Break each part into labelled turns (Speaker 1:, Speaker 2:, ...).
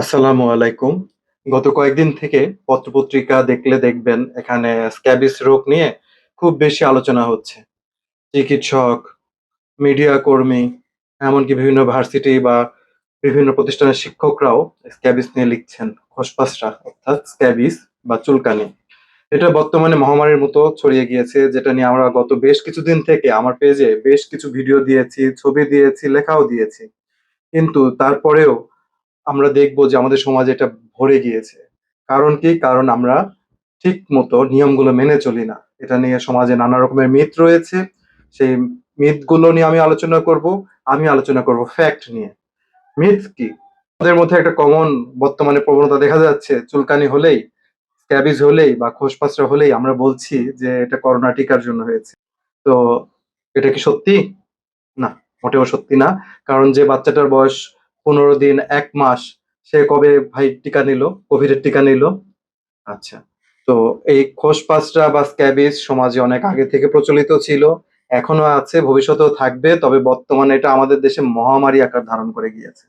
Speaker 1: আসসালামু আলাইকুম। গত কয়েকদিন থেকে পত্রপত্রিকা দেখলে দেখবেন এখানে স্ক্যাবিস রোগ নিয়ে খুব বেশি আলোচনা হচ্ছে। চিকিৎসক, মিডিয়া কর্মী, এমনকি বিভিন্ন ভার্সিটি বা বিভিন্ন প্রতিষ্ঠানের শিক্ষকরাও স্ক্যাবিস নিয়ে লিখছেন। খোসপাসরা, অর্থাৎ স্ক্যাবিস বা চুলকানি। এটা বর্তমানে মহামারীর মতো ছড়িয়ে গিয়েছে, যেটা নিয়ে আমরা গত বেশ কিছুদিন থেকে আমার পেজে বেশ কিছু ভিডিও দিয়েছি, ছবি দিয়েছি, লেখাও দিয়েছি। কিন্তু তারপরেও আমরা দেখব যে আমাদের সমাজে এটা ভরে গিয়েছে। কারণ কি? কারণ আমরা ঠিক মতো নিয়মগুলো মেনে চলি না। এটা নিয়ে সমাজে নানা রকমের মিথ রয়েছে। সেই মিথগুলো নিয়ে আমি আলোচনা করব। আমি আলোচনা করব ফ্যাক্ট নিয়ে। মিথ কি? আমাদের মধ্যে একটা কমন বর্তমানে প্রবণতা দেখা যাচ্ছে। চুলকানি হলেই স্ক্যাবিজ হলেই বা খোসপাসরা হলেই আমরা বলছি যে এটা করোনা টিকার জন্য হয়েছে। তো এটা কি সত্যি? না, মোটেও সত্যি না। কারণ যে বাচ্চাটার বয়স পনেরো দিন, এক মাস। সে কবে ভাই টিকা নিল? কোভিডের টিকা নিল? আচ্ছা। তো এই খোসপাসরা বা স্ক্যাবিস সমাজে অনেক আগে থেকে প্রচলিত ছিল, এখনও আছে, ভবিষ্যতেও থাকবে, তবে বর্তমানে এটা আমাদের দেশে মহামারী আকার ধারণ করে গিয়েছে।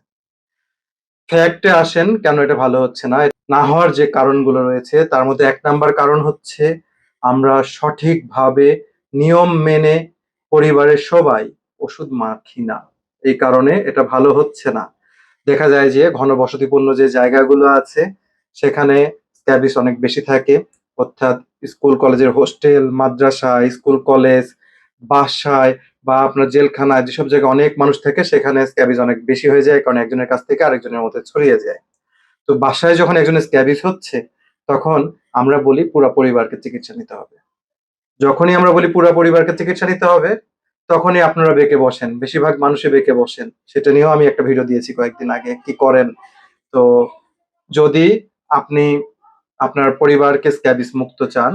Speaker 1: ফ্যাক্টে আসেন, কেন এটা ভালো হচ্ছে না? না হওয়ার যে কারণগুলো রয়েছে, তার মধ্যে এক নাম্বার কারণ হচ্ছে, আমরা সঠিকভাবে নিয়ম মেনে পরিবারের সবাই ওষুধ মাখি না। এই কারণে এটা ভালো হচ্ছে না। দেখা যায় যে ঘনবসতিপূর্ণ যে জায়গাগুলো আছে, সেখানে স্ক্যাবিস অনেক বেশি থাকে। অর্থাৎ স্কুল কলেজের হোস্টেল, মাদ্রাসা, স্কুল কলেজ, বাসায় বা আপনার জেলখানায় যেসব জায়গায় অনেক মানুষ থাকে, সেখানে স্ক্যাবিস অনেক বেশি হয়ে যায়। কারণ একজনের কাছ থেকে আরেকজনের মধ্যে ছড়িয়ে যায়। তো বাসায় যখন একজনের স্ক্যাবিস হচ্ছে, তখন আমরা বলি পুরা পরিবারকে চিকিৎসা নিতে হবে। যখনই আমরা বলি পুরা পরিবারকে চিকিৎসা নিতে হবে তখনই আপনারা বেঁকে বসেন। বেশিরভাগ মানুষে বেঁকে বসেন। সেটা নিয়েও আমি একটা ভিডিও দিয়েছি কয়েকদিন আগে, কি করেন? তো যদি আপনি আপনার পরিবারকে স্ক্যাবিস মুক্ত চান,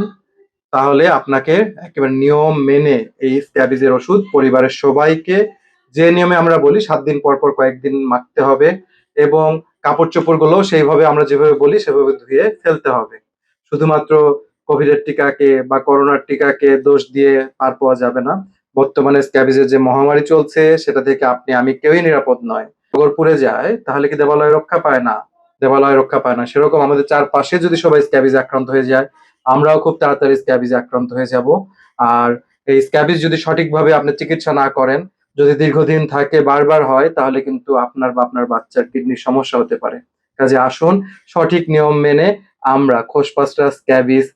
Speaker 1: তাহলে আপনাকে একেবারে নিয়ম মেনে এই স্ক্যাবিজের ওষুধ পরিবারের সবাইকে, যে নিয়মে আমরা বলি সাত দিন পর পর কয়েকদিন মাখতে হবে এবং কাপড় চোপড়গুলো সেইভাবে আমরা যেভাবে বলি সেভাবে ধুয়ে ফেলতে হবে। শুধুমাত্র কোভিডের টিকাকে বা করোনার টিকাকে দোষ দিয়ে পার পাওয়া যাবে না। বর্তমানে স্ক্যাবিজের যে মহামারী চলছে, সেটা থেকে আপনি, আমি কেউই নিরাপদ নয়। নগর পুড়ে যায়, তাহলে কি দেবালয় রক্ষা পায় না? দেবালয় রক্ষা পায় না। সেরকম আমাদের চারপাশে যদি সবাই স্ক্যাবিজ আক্রান্ত হয়ে যায়, আমরাও খুব তাড়াতাড়ি স্ক্যাবিজে আক্রান্ত হয়ে যাব। আর এই স্ক্যাবিজ যদি সঠিকভাবে আপনি চিকিৎসা না করেন, যদি দীর্ঘদিন থাকে, বারবার হয়, তাহলে কিন্তু আপনার বা আপনার বাচ্চার কিডনির সমস্যা হতে পারে। কাজে আসুন, সঠিক নিয়ম মেনে আমরা খোসপাসটা স্ক্যাবিজ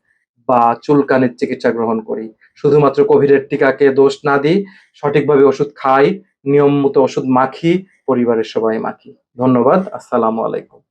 Speaker 1: বা চুলকানির চিকিৎসা গ্রহণ করি। শুধুমাত্র কোভিডের টিকাকে দোষ না দিই, সঠিকভাবে ওষুধ খাই নিয়ম মতো ওষুধ মাখি, পরিবারের সবাই মাখি। ধন্যবাদ, আসসালামু আলাইকুম।